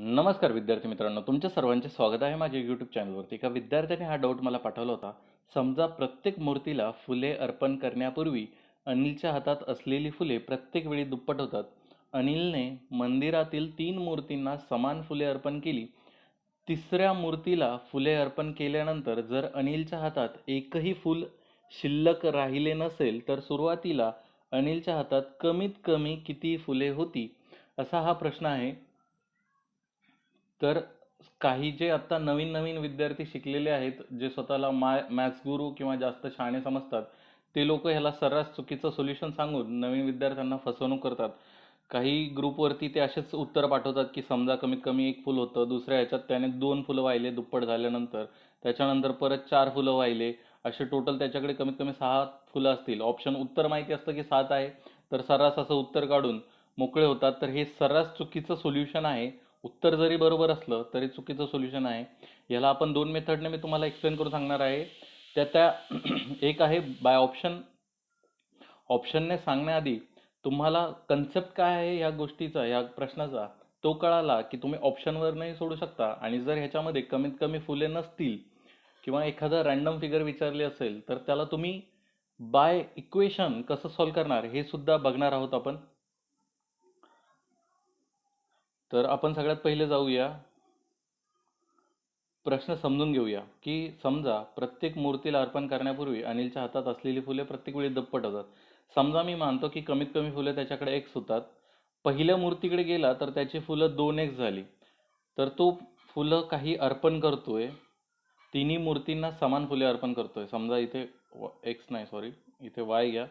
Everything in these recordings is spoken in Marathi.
नमस्कार विद्यार्थी मित्रांनो तुमच्या सर्वांचे स्वागत आहे माझ्या यूट्यूब चॅनलवरती एका विद्यार्थ्याने हा डाऊट मला पाठवला होता. समजा प्रत्येक मूर्तीला फुले अर्पण करण्यापूर्वी अनिलच्या हातात असलेली फुले प्रत्येक वेळी दुप्पट होतात. अनिलने मंदिरातील तीन मूर्तींना समान फुले अर्पण केली. तिसऱ्या मूर्तीला फुले अर्पण केल्यानंतर जर अनिलच्या हातात एकही फूल शिल्लक राहिले नसेल तर सुरुवातीला अनिलच्या हातात कमीत कमी किती फुले होती? असा हा प्रश्न आहे. तर काही जे आता नवीन नवीन विद्यार्थी शिकलेले आहेत जे स्वतःला माय मॅथ्स गुरु किंवा जास्त शहाणे समजतात ते लोक ह्याला सर्रास चुकीचं सोल्युशन सांगून नवीन विद्यार्थ्यांना फसवणूक करतात. काही ग्रुपवरती ते असेच उत्तर पाठवतात की समजा कमीत कमी एक फुल होतं दुसऱ्या ह्याच्यात त्याने दोन फुलं वाहिले दुप्पट झाल्यानंतर त्याच्यानंतर परत चार फुलं वाहिले असे टोटल त्याच्याकडे कमीत कमी सहा फुलं असतील. ऑप्शन उत्तर माहिती असतं की सात आहे तर सर्रास असं उत्तर काढून मोकळे होतात. तर हे सर्रास चुकीचं सोल्युशन आहे. उत्तर जरी बरोबर असलं तरी चुकीचं सोल्युशन आहे. याला आपण दोन मेथडने मी तुम्हाला एक्सप्लेन करून सांगणार आहे. त्या त्या एक आहे बाय ऑप्शन ऑप्शनने सांगण्याआधी तुम्हाला कन्सेप्ट काय आहे ह्या गोष्टीचा ह्या प्रश्नाचा तो कळाला की तुम्ही ऑप्शनवर नाही सोडू शकता. आणि जर ह्याच्यामध्ये कमीत कमी फुले नसतील किंवा एखादं रँडम फिगर विचारली असेल तर त्याला तुम्ही बाय इक्वेशन कसं सॉल्व करणार हे सुद्धा बघणार आहोत आपण. तर आपण सगळ्यात पहिले जाऊया. प्रश्न समजून घेऊया की समजा प्रत्येक मूर्तीला अर्पण करण्यापूर्वी अनिलच्या हातात असलेली फुले प्रत्येक वेळी दप्पट होतात समजा मी मानतो की कमीत कमी फुले त्याच्याकडे एक्स होतात पहिल्या मूर्तीकडे गेला तर त्याची फुलं दोन एक्स झाली. तर तो फुलं काही अर्पण करतोय. तिन्ही मूर्तींना समान फुले अर्पण करतोय. समजा इथे एक्स नाही सॉरी इथे वाय घ्या.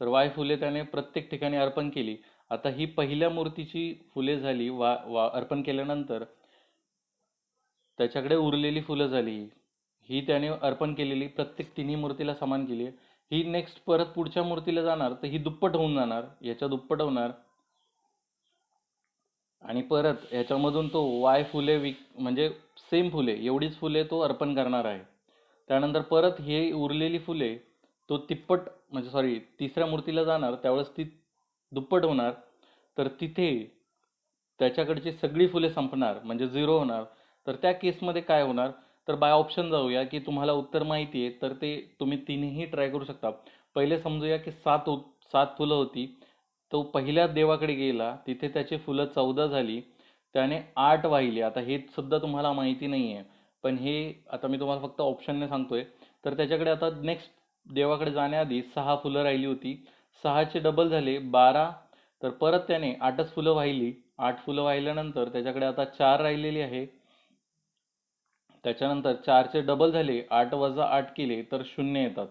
तर वाय फुले त्याने प्रत्येक ठिकाणी अर्पण केली. आता ही पहिल्या मूर्तीची फुले झाली वा वा अर्पण केल्यानंतर त्याच्याकडे उरलेली फुलं झाली. ही त्याने अर्पण केलेली प्रत्येक तिन्ही मूर्तीला समान केली. ही नेक्स्ट परत पुढच्या मूर्तीला जाणार तर ही दुप्पट होऊन जाणार याच्या दुप्पट होणार. आणि परत याच्यामधून तो वाय फुले विक म्हणजे सेम फुले एवढीच फुले तो अर्पण करणार आहे. त्यानंतर परत हे उरलेली फुले तो तिप्पट म्हणजे सॉरी तिसऱ्या मूर्तीला जाणार त्यावेळेस ती दुप्पट होणार तर तिथे त्याच्याकडची सगळी फुले संपणार म्हणजे झिरो होणार. तर त्या केसमध्ये काय होणार? तर बाय ऑप्शन जाऊया की तुम्हाला उत्तर माहिती आहे तर ते तुम्ही तिन्ही ट्राय करू शकता. पहिले समजूया की सात उ सात फुलं होती. तो पहिल्या देवाकडे गेला तिथे त्याची फुलं चौदा झाली. त्याने आठ वाहिली. आता हे सुद्धा तुम्हाला माहिती नाही आहे पण हे आता मी तुम्हाला फक्त ऑप्शनने सांगतोय. तर त्याच्याकडे आता नेक्स्ट देवाकडे जाण्याआधी सहा फुलं राहिली होती. सहाचे डबल झाले बारा. तर परत त्याने आठच फुलं वाहिली. आठ फुलं वाहिल्यानंतर त्याच्याकडे आता चार राहिलेली आहे. त्याच्यानंतर चारचे डबल झाले आठ वजा आठ केले तर शून्य येतात.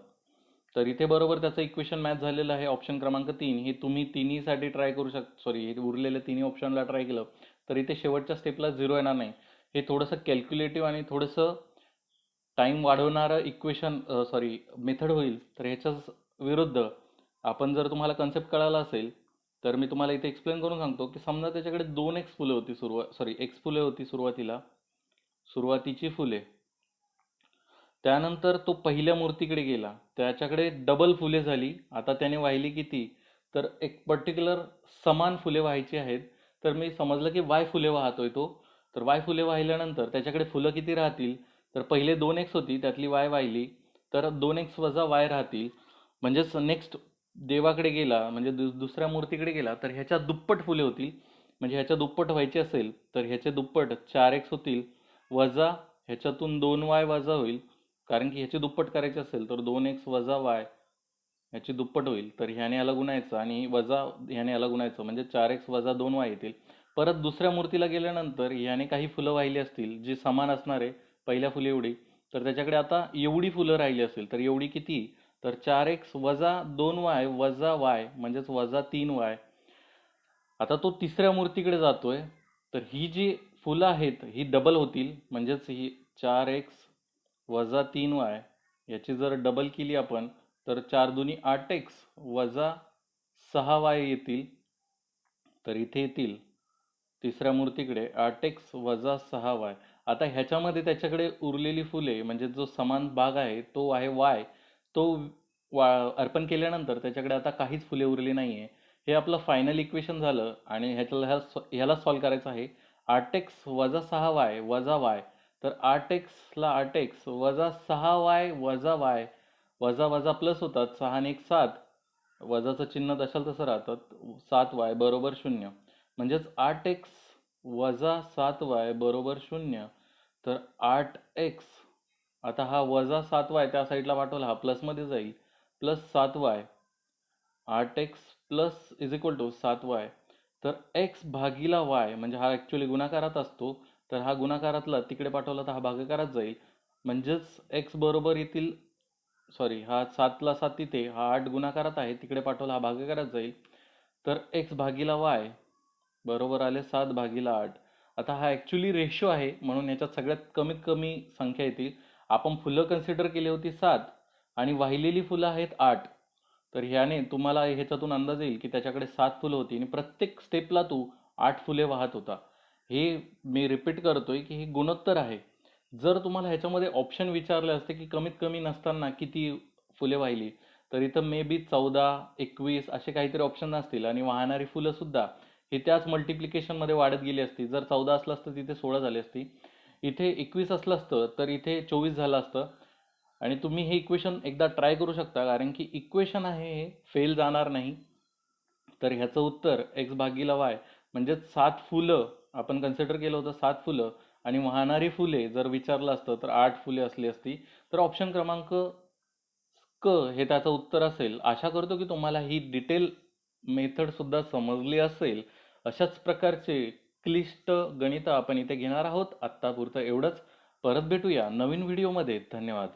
तर इथे बरोबर त्याचं इक्वेशन मॅच झालेलं आहे. ऑप्शन क्रमांक तीन. हे तुम्ही तिन्हीसाठी ट्राय करू शक सॉरी हे उरलेल्या तिन्ही ऑप्शनला ट्राय केलं. तर इथे शेवटच्या स्टेपला झिरो येणार नाही. हे थोडंसं कॅल्क्युलेटिव्ह आणि थोडंसं टाइम वाढवणारं इक्वेशन सॉरी मेथड होईल. तर ह्याच्या विरुद्ध आपण जर तुम्हाला कन्सेप्ट कळाला असेल तर मी तुम्हाला इथे एक्सप्लेन करून सांगतो की समजा त्याच्याकडे दोन एक्स फुले होती सुरुवात सॉरी एक्स फुले होती सुरुवातीला. सुरुवातीची फुले. त्यानंतर तो पहिल्या मूर्तीकडे गेला. त्याच्याकडे डबल फुले झाली. आता त्याने वाहिली किती? तर एक पर्टिक्युलर समान फुले व्हायची आहेत. तर मी समजलं की वाय फुले वाहतोय तो. तर वाय फुले वाहिल्यानंतर त्याच्याकडे फुलं किती राहतील? तर पहिले दोन एक्स होती त्यातली वाय वाहिली. तर दोन एक्स वजा वाय राहतील. म्हणजेच नेक्स्ट देवाकडे गेला म्हणजे दु दुसऱ्या मूर्तीकडे गेला तर ह्याच्या दुप्पट फुले होतील. म्हणजे ह्याच्या दुप्पट व्हायचे असेल तर ह्याचे दुप्पट चार एक्स होतील वजा ह्याच्यातून दोन वाय वजा होईल. कारण की ह्याची दुप्पट करायची असेल तर दोन एक्स वजा वाय ह्याची दुप्पट होईल. तर ह्याने याला गुणायचं आणि वजा ह्याने याला गुणायचं. म्हणजे चार एक्स वजा दोन वाय येतील. परत दुसऱ्या मूर्तीला गेल्यानंतर ह्याने काही फुलं वाहिली असतील जी समान असणार आहे पहिल्या फुले एवढी. तर त्याच्याकडे आता एवढी फुलं राहिली असेल तर एवढी किती? तर चार एक्स वजा दोन वाय वजा वाय म्हणजेच वजा तीन वाय. आता तो तिसऱ्या मूर्तीकडे जातोय. तर ही जी फुलं आहेत ही डबल होतील. म्हणजेच ही चार एक्स वजा तीन वाय याची जर डबल केली आपण तर चार दुनी आठ एक्स वजा सहा वाय येतील. तर इथे येतील. तिसऱ्या मूर्तीकडे आठ एक्स वजा सहा वाय. आता ह्याच्यामध्ये त्याच्याकडे उरलेली फुले म्हणजे जो समान भाग आहे तो आहे वाय. तो वा अर्पण केल्यानंतर त्याच्याकडे आता काहीच फुले उरली नाही आहे हे आपलं फायनल इक्वेशन झालं आणि ह्याच्याला ह्या ह्याला सॉल्व करायचं आहे. आठ एक्स वजा सहा वाय वजा वाय तर आठ एक्सला आठ एक्स वजा सहा वाय वजा वाय वजा वजा प्लस होतात सहा आणि एक सात. वजाचं चिन्ह तशाल तसं राहतात सात वाय बरोबर शून्य. म्हणजेच आठ एक्स वजा सात वाय बरोबर शून्य. तर आठ एक्स आता हा वजा सात वाय त्या साईडला पाठवला हा प्लसमध्ये जाईल. प्लस सात वाय. आठ x plus is equal to सात वाय. तर एक्स भागीला वाय म्हणजे हा ॲक्च्युली गुणाकारात असतो तर हा गुणाकारातला तिकडे पाठवला तर हा भागाकारात जाईल. म्हणजेच एक्स बरोबर येथील सॉरी हा सातला सात तिथे हा आठ गुणाकारात आहे तिकडे पाठवला हा भागाकारात जाईल. तर एक्स भागीला वाय बरोबर आले सात भागीला आठ. आता हा ॲक्च्युली रेशो आहे म्हणून याच्यात सगळ्यात कमीत कमी संख्या येतील. आपण फुलं कन्सिडर केली होती सात आणि वाहिलेली फुलं आहेत आठ. तर ह्याने तुम्हाला ह्याच्यातून अंदाज येईल की त्याच्याकडे सात फुलं होती आणि प्रत्येक स्टेपला तू आठ फुले वाहत होता. हे मी रिपीट करतोय की हे गुणोत्तर आहे. जर तुम्हाला ह्याच्यामध्ये ऑप्शन विचारले असते की कमीत कमी नसताना किती फुले वाहिली तर इथं मे बी चौदा एकवीस असे काहीतरी ऑप्शन असतील आणि वाहणारी फुलं सुद्धा ही त्याच मल्टिप्लिकेशनमध्ये वाढत गेली असती. जर चौदा असलं असतं तिथे सोळा झाली असती. इथे एकवीस असलं असतं तर इथे चोवीस झालं असतं. आणि तुम्ही हे इक्वेशन एकदा ट्राय करू शकता कारण की इक्वेशन आहे हे फेल जाणार नाही. तर ह्याचं उत्तर एक्स भागीला वाय म्हणजेच सात फुलं आपण कन्सिडर केलं होतं सात फुलं आणि वाहणारी फुले जर विचारलं असतं तर आठ फुले असली असती. तर ऑप्शन क्रमांक क हे त्याचं उत्तर असेल. आशा करतो की तुम्हाला ही डिटेल मेथडसुद्धा समजली असेल. अशाच प्रकारचे क्लिष्ट गणित आपण इथे घेणार आहोत. आत्तापुरतं एवढंच. परत भेटूया नवीन व्हिडिओमध्ये. धन्यवाद.